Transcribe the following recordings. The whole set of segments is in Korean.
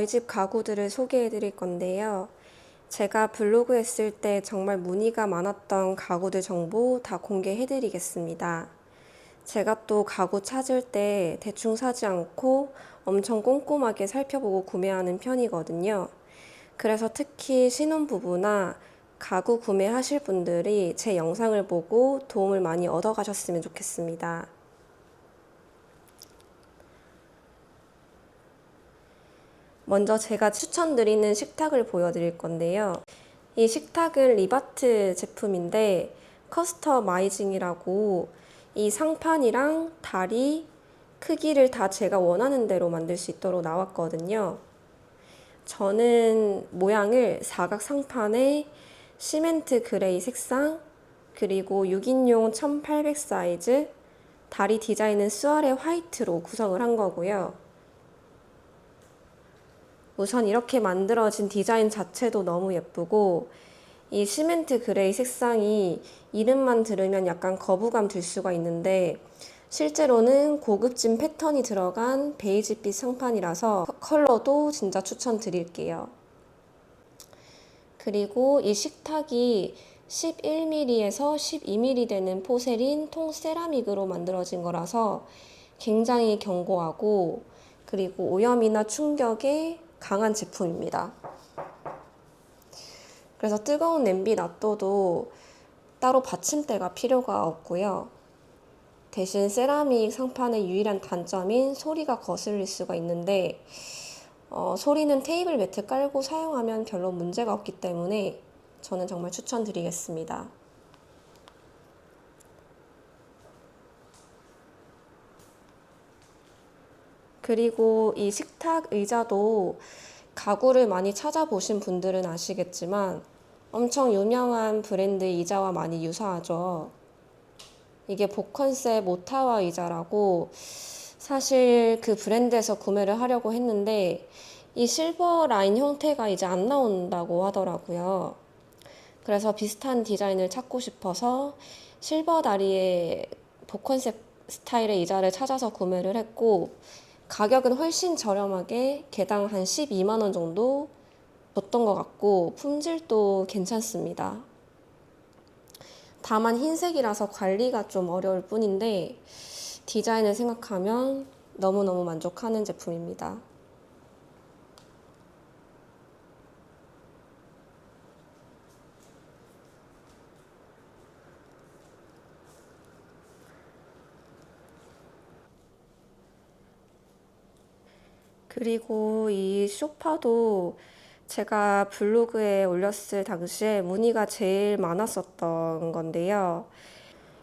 저희 집 가구들을 소개해 드릴 건데요. 제가 블로그 했을 때 정말 문의가 많았던 가구들 정보 다 공개해 드리겠습니다. 제가 또 가구 찾을 때 대충 사지 않고 엄청 꼼꼼하게 살펴보고 구매하는 편이거든요. 그래서 특히 신혼부부나 가구 구매하실 분들이 제 영상을 보고 도움을 많이 얻어 가셨으면 좋겠습니다. 먼저 제가 추천드리는 식탁을 보여드릴 건데요. 이 식탁은 리바트 제품인데 커스터마이징이라고 이 상판이랑 다리 크기를 다 제가 원하는 대로 만들 수 있도록 나왔거든요. 저는 모양을 사각 상판에 시멘트 그레이 색상 그리고 6인용 1800 사이즈 다리 디자인은 수아레 화이트로 구성을 한 거고요. 우선 이렇게 만들어진 디자인 자체도 너무 예쁘고 이 시멘트 그레이 색상이 이름만 들으면 약간 거부감 들 수가 있는데 실제로는 고급진 패턴이 들어간 베이지빛 상판이라서 컬러도 진짜 추천드릴게요. 그리고 이 식탁이 11mm에서 12mm 되는 포세린 통 세라믹으로 만들어진 거라서 굉장히 견고하고 그리고 오염이나 충격에 강한 제품입니다. 그래서 뜨거운 냄비 놔둬도 따로 받침대가 필요가 없고요. 대신 세라믹 상판의 유일한 단점인 소리가 거슬릴 수가 있는데 어, 소리는 테이블 매트 깔고 사용하면 별로 문제가 없기 때문에 저는 정말 추천드리겠습니다. 그리고 이 식탁 의자도 가구를 많이 찾아보신 분들은 아시겠지만 엄청 유명한 브랜드 의자와 많이 유사하죠. 이게 복컨셉 오타와 의자라고 사실 그 브랜드에서 구매를 하려고 했는데 이 실버 라인 형태가 이제 안 나온다고 하더라고요. 그래서 비슷한 디자인을 찾고 싶어서 실버 다리의 복컨셉 스타일의 의자를 찾아서 구매를 했고 가격은 훨씬 저렴하게 개당 한 12만 원 정도 줬던 것 같고 품질도 괜찮습니다. 다만 흰색이라서 관리가 좀 어려울 뿐인데 디자인을 생각하면 너무너무 만족하는 제품입니다. 그리고 이 소파도 제가 블로그에 올렸을 당시에 문의가 제일 많았었던 건데요.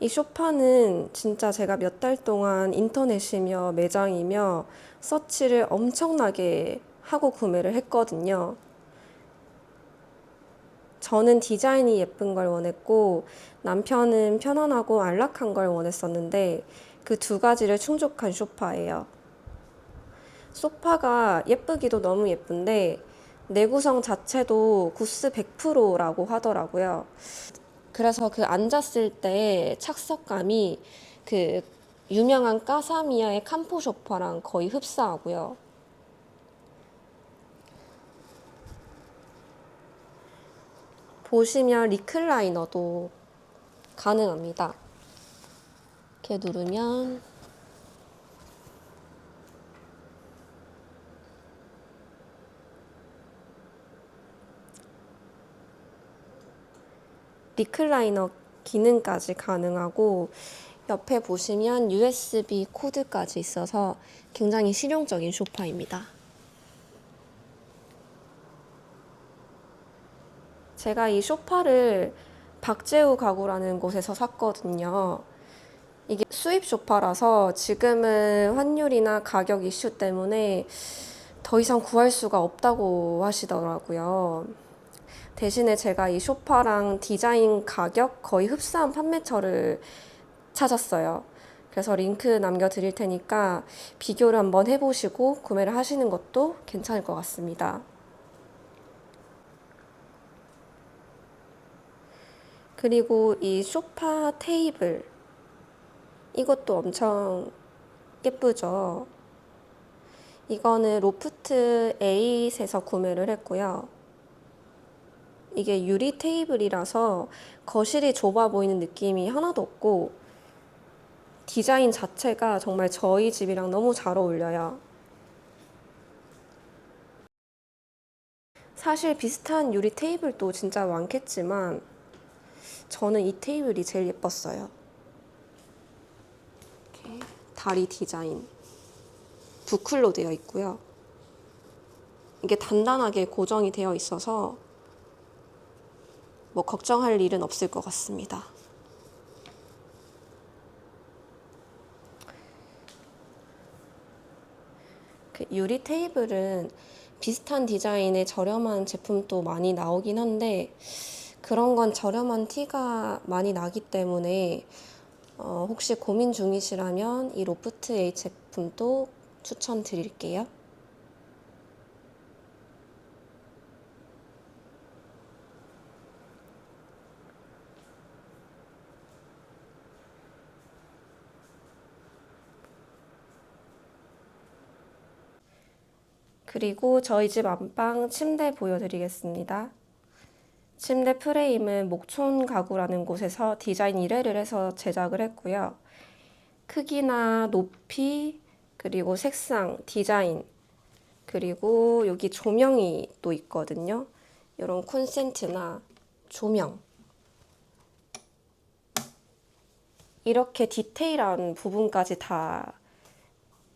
이 소파는 진짜 제가 몇 달 동안 인터넷이며 매장이며 서치를 엄청나게 하고 구매를 했거든요. 저는 디자인이 예쁜 걸 원했고 남편은 편안하고 안락한 걸 원했었는데 그 두 가지를 충족한 소파예요. 소파가 예쁘기도 너무 예쁜데 내구성 자체도 구스 100%라고 하더라고요. 그래서 그 앉았을 때 착석감이 그 유명한 까사미아의 캄포 소파랑 거의 흡사하고요. 보시면 리클라이너도 가능합니다. 이렇게 누르면 리클라이너 기능까지 가능하고 옆에 보시면 USB 코드까지 있어서 굉장히 실용적인 소파입니다. 제가 이 소파를 박재우 가구라는 곳에서 샀거든요. 이게 수입 소파라서 지금은 환율이나 가격 이슈 때문에 더 이상 구할 수가 없다고 하시더라고요. 대신에 제가 이 소파랑 디자인 가격 거의 흡사한 판매처를 찾았어요. 그래서 링크 남겨드릴 테니까 비교를 한번 해보시고 구매를 하시는 것도 괜찮을 것 같습니다. 그리고 이 소파 테이블 이것도 엄청 예쁘죠. 이거는 로프트 에잇에서 구매를 했고요. 이게 유리 테이블이라서 거실이 좁아 보이는 느낌이 하나도 없고 디자인 자체가 정말 저희 집이랑 너무 잘 어울려요. 사실 비슷한 유리 테이블도 진짜 많겠지만 저는 이 테이블이 제일 예뻤어요. 이렇게 다리 디자인 부클로 되어 있고요. 이게 단단하게 고정이 되어 있어서 뭐 걱정할 일은 없을 것 같습니다. 그 유리 테이블은 비슷한 디자인의 저렴한 제품도 많이 나오긴 한데 그런 건 저렴한 티가 많이 나기 때문에 어, 혹시 고민 중이시라면 이 로프트 A 제품도 추천드릴게요. 그리고 저희 집 안방 침대 보여드리겠습니다. 침대 프레임은 목촌 가구라는 곳에서 디자인 1회를 해서 제작을 했고요. 크기나 높이, 그리고 색상, 디자인, 그리고 여기 조명이 또 있거든요. 이런 콘센트나 조명. 이렇게 디테일한 부분까지 다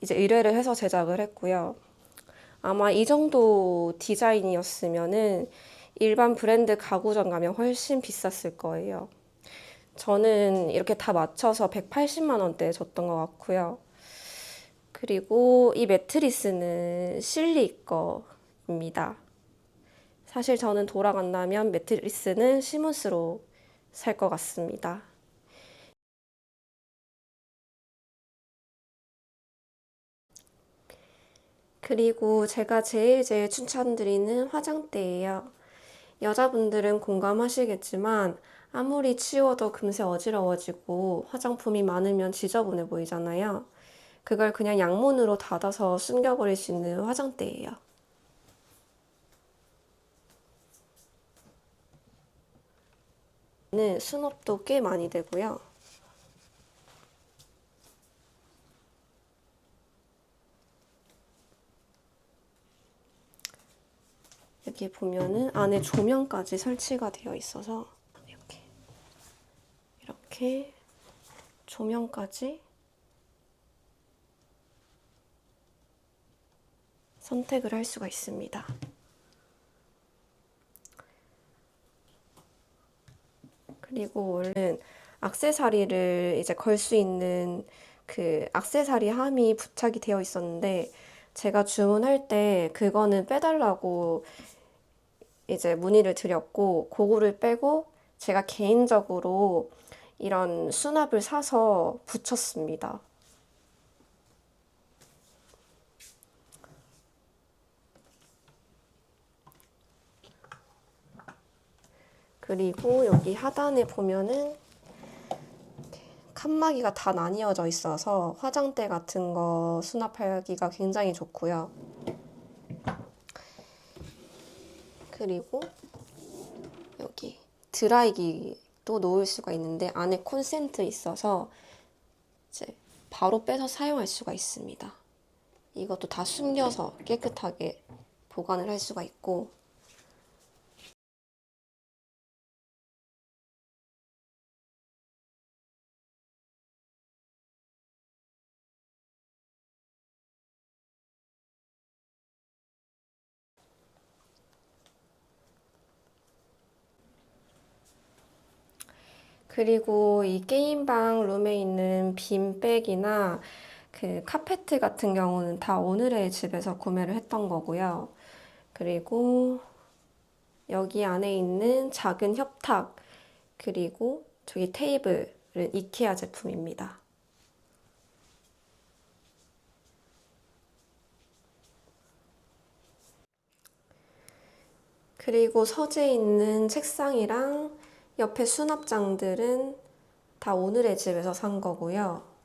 이제 의뢰를 해서 제작을 했고요. 아마 이 정도 디자인이었으면은 일반 브랜드 가구점 가면 훨씬 비쌌을 거예요. 저는 이렇게 다 맞춰서 180만 원대에 줬던 것 같고요. 그리고 이 매트리스는 실리 거입니다. 사실 저는 돌아간다면 매트리스는 시무스로 살 것 같습니다. 그리고 제가 제일 제일 추천드리는 화장대예요. 여자분들은 공감하시겠지만 아무리 치워도 금세 어지러워지고 화장품이 많으면 지저분해 보이잖아요. 그걸 그냥 양문으로 닫아서 숨겨버릴 수 있는 화장대예요. 는 수납도 꽤 많이 되고요. 여기 보면은 안에 조명까지 설치가 되어 있어서 이렇게 이렇게 조명까지 선택을 할 수가 있습니다. 그리고 원래는 악세사리를 이제 걸 수 있는 그 악세사리 함이 부착이 되어 있었는데 제가 주문할 때 그거는 빼달라고 이제 문의를 드렸고 그거를 빼고 제가 개인적으로 이런 수납을 사서 붙였습니다. 그리고 여기 하단에 보면은 칸막이가 다 나뉘어져 있어서 화장대 같은 거 수납하기가 굉장히 좋고요. 그리고 여기 드라이기도 놓을 수가 있는데 안에 콘센트 있어서 이제 바로 빼서 사용할 수가 있습니다. 이것도 다 숨겨서 깨끗하게 보관을 할 수가 있고 그리고 이 게임방 룸에 있는 빈 백이나 그 카페트 같은 경우는 다 오늘의 집에서 구매를 했던 거고요. 그리고 여기 안에 있는 작은 협탁, 그리고 저기 테이블은 이케아 제품입니다. 그리고 서재에 있는 책상이랑 옆에 수납장들은 다 오늘의 집에서 산 거고요.